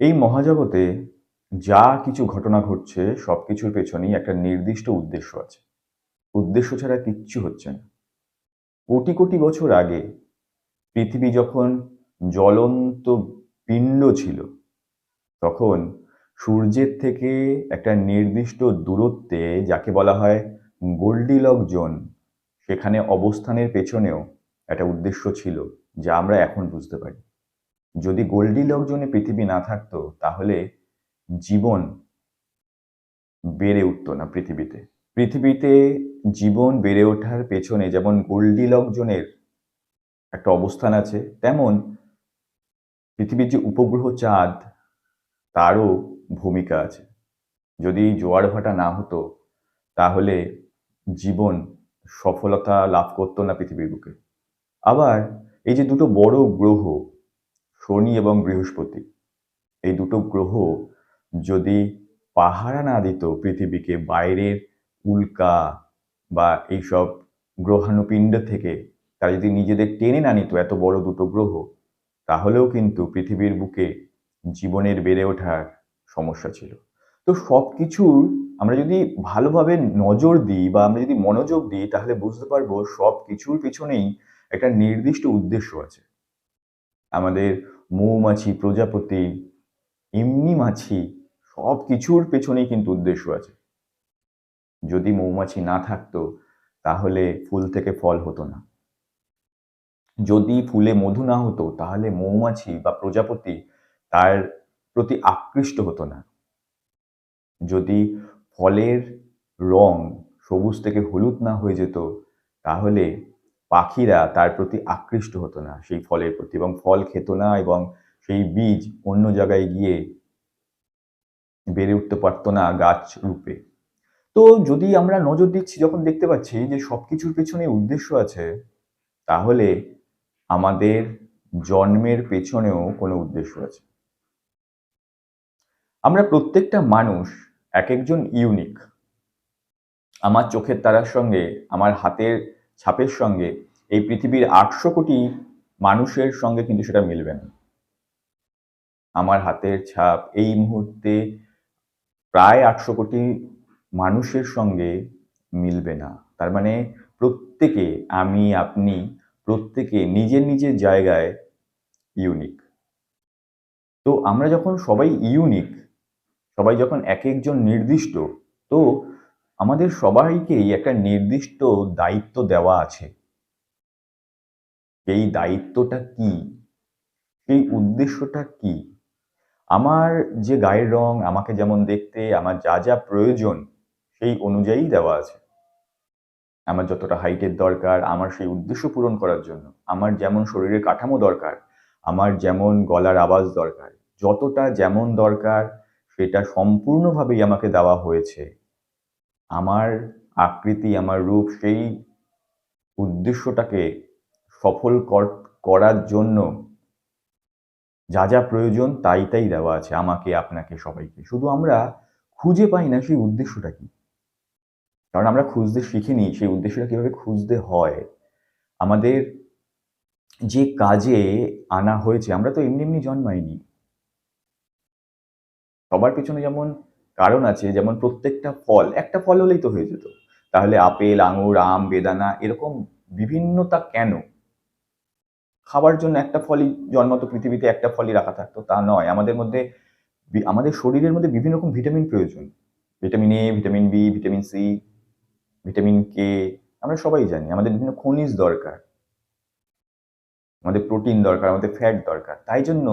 এই মহাজগতে যা কিছু ঘটনা ঘটছে সব কিছুর পেছনেই একটা নির্দিষ্ট উদ্দেশ্য আছে। উদ্দেশ্য ছাড়া কিচ্ছু হচ্ছে না। কোটি কোটি বছর আগে পৃথিবী যখন জ্বলন্ত পিণ্ড ছিল, তখন সূর্যের থেকে একটা নির্দিষ্ট দূরত্বে, যাকে বলা হয় গোল্ডিলক জোন, সেখানে অবস্থানের পেছনেও একটা উদ্দেশ্য ছিল, যা আমরা এখন বুঝতে পারি। যদি গোল্ডিলক জোনে পৃথিবী না থাকতো, তাহলে জীবন বেড়ে উঠতো না পৃথিবীতে। পৃথিবীতে জীবন বেড়ে ওঠার পেছনে যেমন গোল্ডিলক জোনের একটা অবস্থান আছে, তেমন পৃথিবীর যে উপগ্রহ চাঁদ, তারও ভূমিকা আছে। যদি জোয়ার ভাটা না হতো, তাহলে জীবন সফলতা লাভ করতো না পৃথিবীর বুকে। আবার এই যে দুটো বড় গ্রহ শনি এবং বৃহস্পতি। এই দুটো গ্রহ যদি পাহারা না দিত পৃথিবীকে, বাইরের উল্কা বা এইসব গ্রহাণুপিণ্ড থেকে তারা যদি নিজেদের টেনে না নিত এত বড় দুটো গ্রহ, তাহলেও কিন্তু পৃথিবীর বুকে জীবনের বেড়ে ওঠার সমস্যা ছিল। তো সব কিছুর আমরা যদি ভালোভাবে নজর দিই বা আমরা যদি মনোযোগ দিই, তাহলে বুঝতে পারব সব কিছুর পিছনেই একটা নির্দিষ্ট উদ্দেশ্য আছে। আমাদের মৌমাছি, প্রজাপতি, এমনি মাছি, সব কিছুর পেছনেই কিন্তু উদ্দেশ্য আছে। যদি মৌমাছি না থাকতো, তাহলে ফুল থেকে ফল হতো না। যদি ফুলে মধু না হতো, তাহলে মৌমাছি বা প্রজাপতি তার প্রতি আকৃষ্ট হতো না। যদি ফলের রং সবুজ থেকে হলুদ না হয়ে যেত, তাহলে পাখিরা তার প্রতি আকৃষ্ট হতো না। সেই ফলের প্রতি এবং ফল খেত না এবং সেই বীজ অন্য জায়গায় গিয়ে বেড়ে উঠতে পারতো না গাছ রূপে। তো যদি আমরা নজর দিচ্ছি, যখন দেখতে পাচ্ছি যে সব কিছুর পেছনে উদ্দেশ্য আছে, তাহলে আমাদের জন্মের পেছনেও কোনো উদ্দেশ্য আছে। আমরা প্রত্যেকটা মানুষ এক একজন ইউনিক আমার চোখের তারার সঙ্গে, আমার হাতের ছাপের সঙ্গে এই পৃথিবীর আটশো কোটি মানুষের সঙ্গে কিন্তু সেটা মিলবে না। আমার হাতের ছাপ এই মুহূর্তে প্রায় আটশো কোটি মানুষের সঙ্গে মিলবে না। তার মানে প্রত্যেকে, আমি, আপনি, প্রত্যেকে নিজের নিজের জায়গায় ইউনিক তো আমরা যখন সবাই ইউনিক সবাই যখন এক একজন নির্দিষ্ট, তো আমাদের সবাইকেই একটা নির্দিষ্ট দায়িত্ব দেওয়া আছে। এই দায়িত্বটা কি? সেই উদ্দেশ্যটা কি? আমার যে গায়ের রং, আমাকে যেমন দেখতে, আমার যা যা প্রয়োজন, সেই অনুযায়ী দেওয়া আছে। আমার যতটা হাইটের দরকার, আমার সেই উদ্দেশ্য পূরণ করার জন্য। আমার যেমন শরীরের কাঠামো দরকার, আমার যেমন গলার আওয়াজ দরকার, যতটা যেমন দরকার, সেটা সম্পূর্ণভাবেই আমাকে দেওয়া হয়েছে। আমার আকৃতি, আমার রূপ, সেই উদ্দেশ্যটাকে সফল করার জন্য যা যা প্রয়োজন তাই তাই দেওয়া আছে আমাকে, আপনাকে, সবাইকে। শুধু আমরা খুঁজে পাই না সেই উদ্দেশ্যটা কি। কারণ আমরা খুঁজতে শিখিনি সেই উদ্দেশ্যটা কীভাবে খুঁজতে হয়। আমাদের যে কাজে আনা হয়েছে, আমরা তো এমনি এমনি জন্মাইনি। সবার পিছনে যেমন কারণ আছে যেমন প্রত্যেকটা ফল, একটা ফল হলেই তো হয়ে যেত। তাহলে আপেল, আঙুর, আম, বেদানা এরকম বিভিন্নতা কেন? খাবার জন্য একটা ফলই জন্মত পৃথিবীতে একটা ফলই রাখা থাকতো, তা নয়। আমাদের মধ্যে আমাদের শরীরের মধ্যে বিভিন্ন রকম ভিটামিন প্রয়োজন। Vitamin A vitamin B vitamin C vitamin K আমরা সবাই জানি। আমাদের বিভিন্ন খনিজ দরকার। আমাদের প্রোটিন দরকার, আমাদের ফ্যাট দরকার। তাই জন্য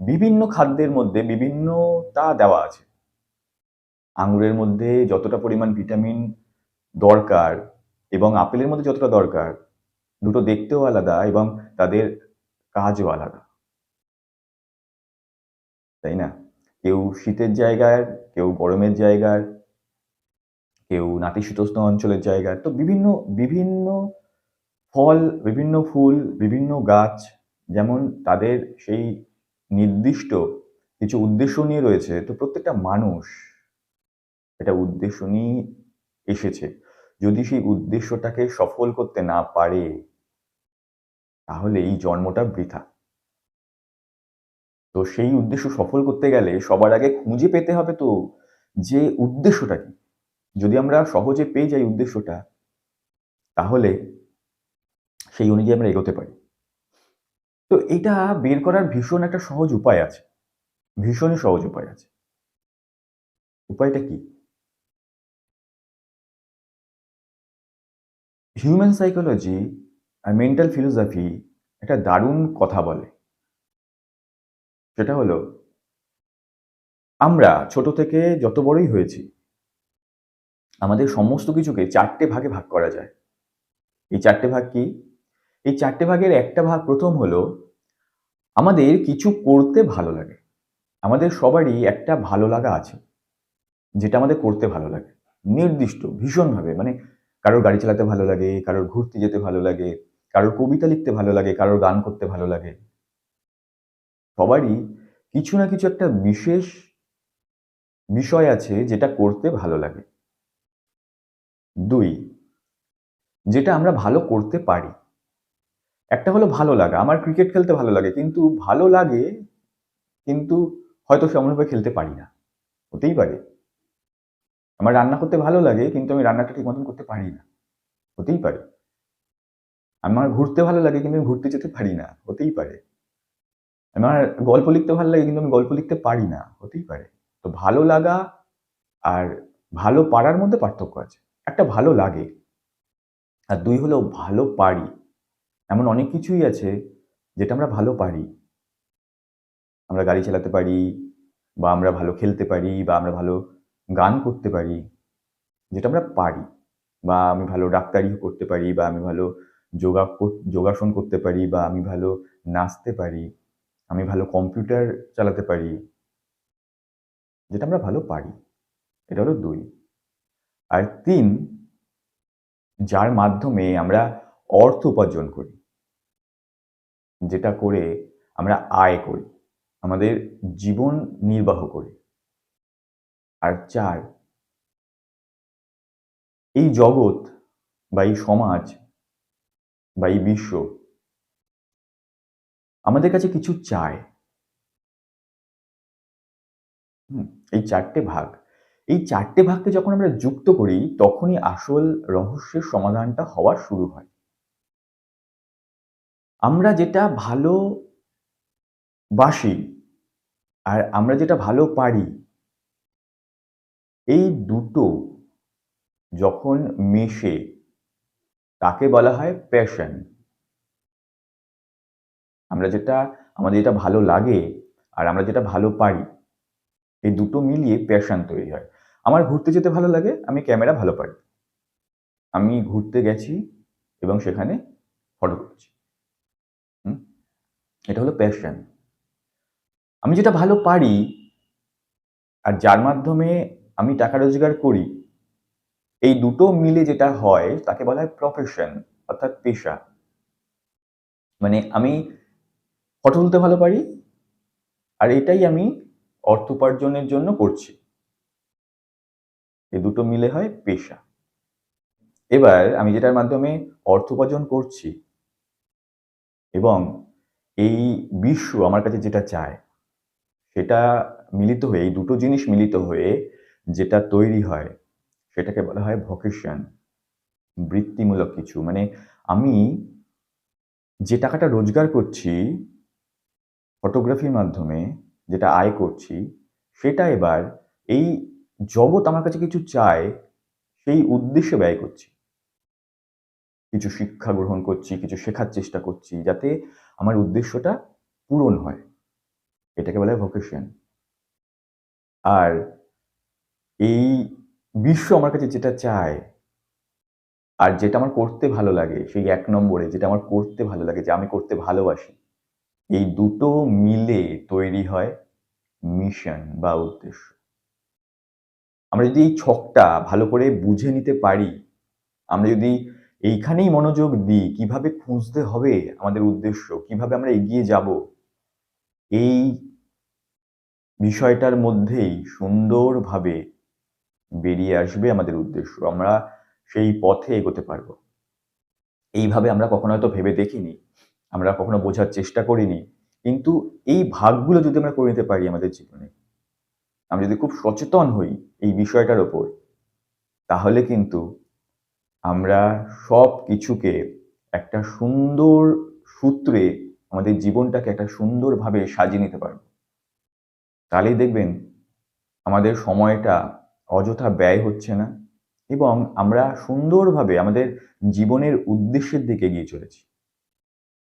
বিভিন্ন খাদ্যের মধ্যে বিভিন্নতা দেওয়া আছে। আঙুরের মধ্যে যতটা পরিমাণ ভিটামিন দরকার এবং আপেলের মধ্যে যতটা দরকার, দুটো দেখতেও আলাদা এবং তাদের কাজও আলাদা। তাই না? কেউ শীতের জায়গার, কেউ গরমের জায়গার, কেউ নাতিশীতোষ্ণ অঞ্চলের জায়গার। তো বিভিন্ন বিভিন্ন ফল, বিভিন্ন ফুল, বিভিন্ন গাছ যেমন তাদের সেই নির্দিষ্ট কিছু উদ্দেশ্য নিয়ে রয়েছে। তো প্রত্যেকটা মানুষ এটা উদ্দেশ্য নিয়ে এসেছে। যদি সেই উদ্দেশ্যটাকে সফল করতে না পারে, তাহলে এই জন্মটা বৃথা। তো সেই উদ্দেশ্য সফল করতে গেলে সবার আগে খুঁজে পেতে হবে তো যে উদ্দেশ্যটা কি। যদি আমরা সহজে পেয়ে যাই উদ্দেশ্যটা, তাহলে সেই অনুযায়ী আমরা এগোতে পারি। তো এটা বের করার ভীষণ একটা সহজ উপায় আছে। ভীষণই সহজ উপায় আছে। উপায়টা কি? হিউম্যান সাইকোলজি আর মেন্টাল ফিলোসফি একটা দারুণ কথা বলে। সেটা হলো, আমরা ছোট থেকে যত বড়ই হয়েছি, আমাদের সমস্ত কিছুকে চারটে ভাগে ভাগ করা যায়। এই চারটে ভাগ কি? এই চারটে ভাগের একটা ভাগ প্রথম হলো, আমাদের কিছু করতে ভালো লাগে। আমাদের সবারই একটা ভালো লাগা আছে, যেটা আমাদের করতে ভালো লাগে। নির্দিষ্ট, ভীষণভাবে মানে কারোর গাড়ি চালাতে ভালো লাগে, কারোর ঘুরতে যেতে ভালো লাগে, কারোর কবিতা লিখতে ভালো লাগে, কারোর গান করতে ভালো লাগে। সবারই কিছু না কিছু একটা বিশেষ বিষয় আছে যেটা করতে ভালো লাগে। দুই, যেটা আমরা ভালো করতে পারি। একটা হলো ভালো লাগা, আমার ক্রিকেট খেলতে ভালো লাগে, কিন্তু ভালো লাগে, কিন্তু হয়তো সেমনভাবে খেলতে পারি না। হতেই পারে। আমার রান্না করতে ভালো লাগে, কিন্তু আমি রান্নাটা ঠিক মতন করতে পারি না। হতেই পারে। আমার ঘুরতে ভালো লাগে, কিন্তু আমি ঘুরতে যেতে পারি না। হতেই পারে। আমার গল্প লিখতে ভালো লাগে, কিন্তু আমি গল্প লিখতে পারি না। হতেই পারে। তো ভালো লাগা আর ভালো পারার মধ্যে পার্থক্য আছে। একটা ভালো লাগে আর দুই হলো ভালো পারি। এমন অনেক কিছুই আছে যেটা আমরা ভালো পারি। আমরা গাড়ি চালাতে পারি বা আমরা ভালো খেলতে পারি বা আমরা ভালো গান করতে পারি, যেটা আমরা পারি বা আমি ভালো ডাক্তারি করতে পারি বা আমি ভালো যোগা যোগাসন করতে পারি বা আমি ভালো নাচতে পারি, আমি ভালো কম্পিউটার চালাতে পারি, যেটা আমরা ভালো পারি, এটা হলো দুই। আর তিন, যার মাধ্যমে আমরা অর্থ উপার্জন করি, যেটা করে আমরা আয় করি, আমাদের জীবন নির্বাহ করি। আর চার এই জগৎ বা এই সমাজ বা এই বিশ্ব আমাদের কাছে কিছু চায়। এই চারটে ভাগ। এই চারটে ভাগকে যখন আমরা যুক্ত করি, তখনই আসল রহস্যের সমাধানটা হওয়া শুরু হয়। আমরা যেটা ভালো বাসি আর আমরা যেটা ভালো পারি এই দুটো যখন মেশে, তাকে বলা হয় প্যাশন আমরা যেটা, আমাদের যেটা ভালো লাগে আর আমরা যেটা ভালো পারি, এই দুটো মিলিয়ে প্যাশন তৈরি হয়। আমার ঘুরতে যেতে ভালো লাগে, আমি ক্যামেরা ভালো পারি আমি ঘুরতে গেছি এবং সেখানে ফটো তুলছি। এটা হলো প্যাশন আমি যেটা ভালো পারি, আর যার মাধ্যমে আমি টাকা রোজগার করি, এই দুটো মিলে যেটা হয়, তাকে বলা হয় প্রফেশন অর্থাৎ পেশা। মানে আমি ফটো তুলতে ভালো পারি, আর এটাই আমি অর্থ উপার্জনের জন্য করছি। এই দুটো মিলে হয় পেশা। এবার আমি যেটার মাধ্যমে অর্থ উপার্জন করছি, এবং এই বিশ্ব আমার কাছে যেটা চায়, সেটা মিলিত হয়ে, এই দুটো জিনিস মিলিত হয়ে যেটা তৈরি হয়, সেটাকে বলা হয় ভকেশন, বৃত্তিমূলক কিছু। মানে আমি যে টাকাটা রোজগার করছি, ফটোগ্রাফির মাধ্যমে যেটা আয় করছি, সেটা এবার এই জগৎ আমার কাছে কিছু চায়, সেই উদ্দেশ্যে ব্যয় করছি। কিছু শিক্ষা গ্রহণ করছি, কিছু শেখার চেষ্টা করছি, যাতে আমার উদ্দেশ্যটা পূরণ হয়। এটাকে বলা হয় ভোকেশন। আর এই বিশ্ব আমার কাছে যেটা চায় আর যেটা আমার করতে ভালো লাগে, সেই এক নম্বরে যেটা আমার করতে ভালো লাগে, যে আমি করতে ভালোবাসি, এই দুটো মিলে তৈরি হয় মিশন বা উদ্দেশ্য। আমরা যদি এই ছকটা ভালো করে বুঝে নিতে পারি, আমরা যদি এইখানেই মনোযোগ দিই, কীভাবে খুঁজতে হবে আমাদের উদ্দেশ্য, কীভাবে আমরা এগিয়ে যাব, এই বিষয়টার মধ্যেই সুন্দরভাবে বেরিয়ে আসবে আমাদের উদ্দেশ্য। আমরা সেই পথে এগোতে পারব। এইভাবে আমরা কখনো হয়তো ভেবে দেখিনি, আমরা কখনো বোঝার চেষ্টা করিনি, কিন্তু এই ভাগগুলো যদি আমরা করে নিতে পারি আমাদের জীবনে আমরা যদি খুব সচেতন হই এই বিষয়টার ওপর, তাহলে কিন্তু আমরা সব কিছুকে একটা সুন্দর সূত্রে আমাদের জীবনটাকে একটা সুন্দরভাবে সাজিয়ে নিতে পারব। তাহলেই দেখবেন আমাদের সময়টা অযথা ব্যয় হচ্ছে না এবং আমরা সুন্দরভাবে আমাদের জীবনের উদ্দেশ্যের দিকে এগিয়ে চলেছি।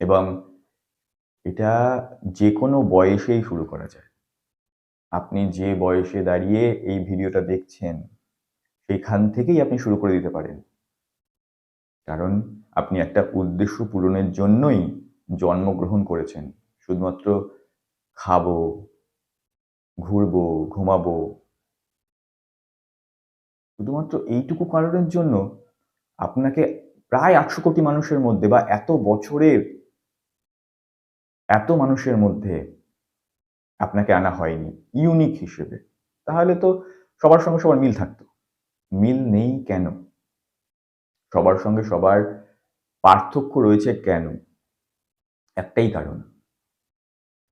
এবং এটা যে কোনো বয়সেই শুরু করা যায়। আপনি যে বয়সে দাঁড়িয়ে এই ভিডিওটা দেখছেন, সেখান থেকেই আপনি শুরু করে দিতে পারেন। কারণ আপনি একটা উদ্দেশ্য পূরণের জন্যই জন্মগ্রহণ করেছেন। শুধুমাত্র খাব, ঘুরবো, ঘুমাবো শুধুমাত্র এইটুকু কারণের জন্য আপনাকে প্রায় আটশো কোটি মানুষের মধ্যে বা এত বছরের এত মানুষের মধ্যে আপনাকে আনা হয়নি ইউনিক হিসেবে। তাহলে তো সবার সঙ্গে সবার মিল থাকতো। মিল নেই কেন? সবার সঙ্গে সবার পার্থক্য রয়েছে কেন? একটাই কারণ।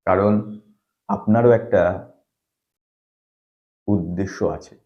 কারণ আপনারও একটা উদ্দেশ্য আছে।